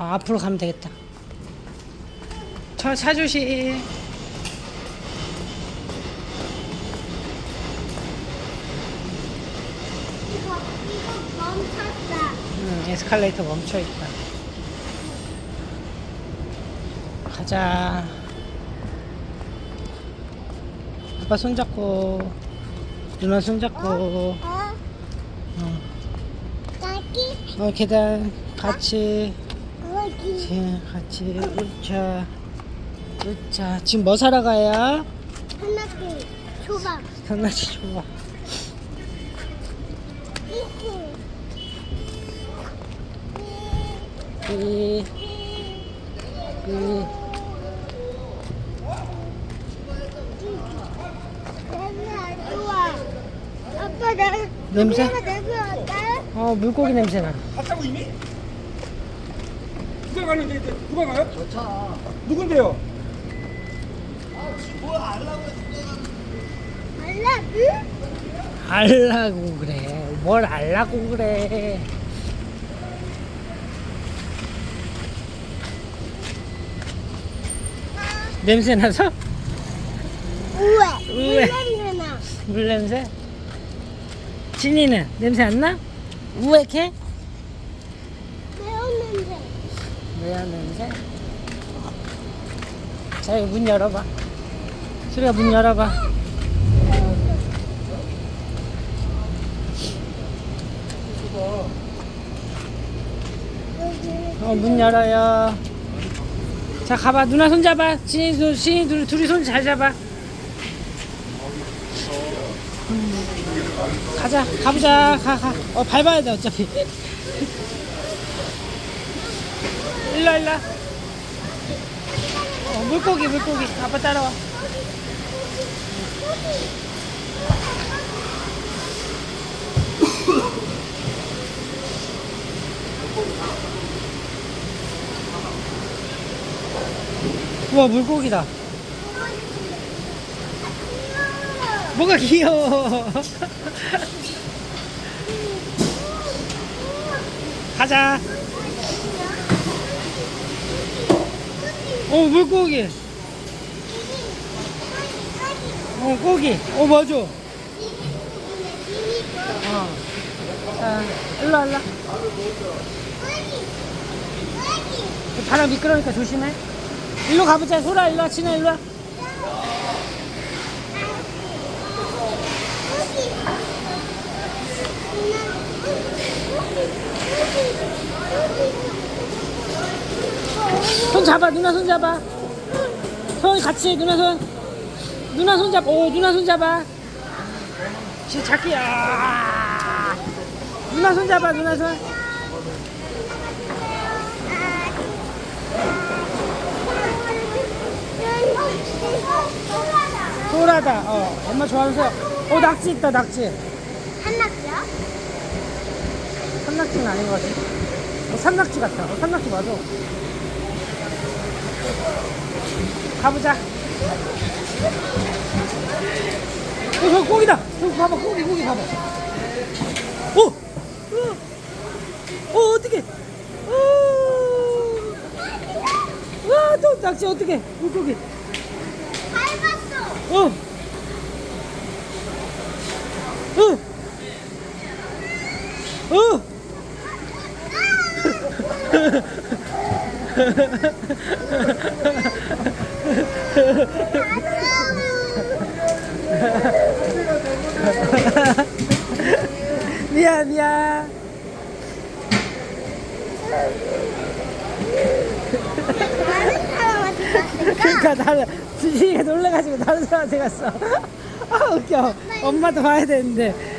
아, 앞으로 가면 되겠다. 차, 차 조심. 이거 이거 멈췄다. 응, 에스컬레이터 멈춰 있다. 가자. 아빠 손잡고, 누나 손잡고, 어? 어, 여기 어, 계단 같이, 예, 같이, 으차, 으차. 지금 뭐 사러 가요? 하나씩 초밥. 이, 이, 냄새 안 좋아. 아빠 나 냄새? 엄마가 냄새 어때? 어, 물고기 냄새 나. 갔다고 이미? 누가 가는데 누가 가요? 저차 누군데요? 알라 응? 알라고 그래. 뭘 알라고 그래. 냄새 나서? 우에 우에. 냄새 나. 물 냄새? 진이는 냄새 안 나? 우액해? 매운 냄새. 냄새? 자, 문 열어봐. 수리야, 문 열어봐. 어, 문 열어요. 자, 가봐. 누나 손 잡아. 진이, 손, 진이 둘, 둘이 손 잘 잡아. 음. 가자. 가보자. 가, 가. 어, 밟아야 돼, 어차피. 일로, 일로. 어, 물고기, 물고기. 아빠 따라와. 우와, 물고기다. 뭐가 귀여워. 가자. 어, 물고기. 어, 고기. 어, 맞아. 어. 자, 일로, 일로. 바람 미끄러우니까 조심해. 일로 가보자. 소라, 일로 와. 진아, 일로 와. 잡아, 누나 손 잡아. 손 같이, 누나 손. 누나 손 잡아. 오, 누나 손 잡아. 지금 잡기야. 누나 손 잡아, 누나 손. 소라다. 어, 엄마 좋아하면서. 어, 낙지 있다, 낙지. 한낙지야? 산낙지는 아닌 것 같아. 어, 산낙지 같다. 어, 산낙지 맞아. 가보자. 어, 저 고기다. 저기 봐봐, 고기, 고기 봐봐. 오! 어, 어, 어떡해. 어. 와, 또 낙지 어떡해. 물고기. 밟았어. 어. 어. 어. 미안 미안. 그러니까 나는 주식에 놀래가지고 다른 사람한테 갔어. 아 웃겨. 엄마도 봐야 되는데.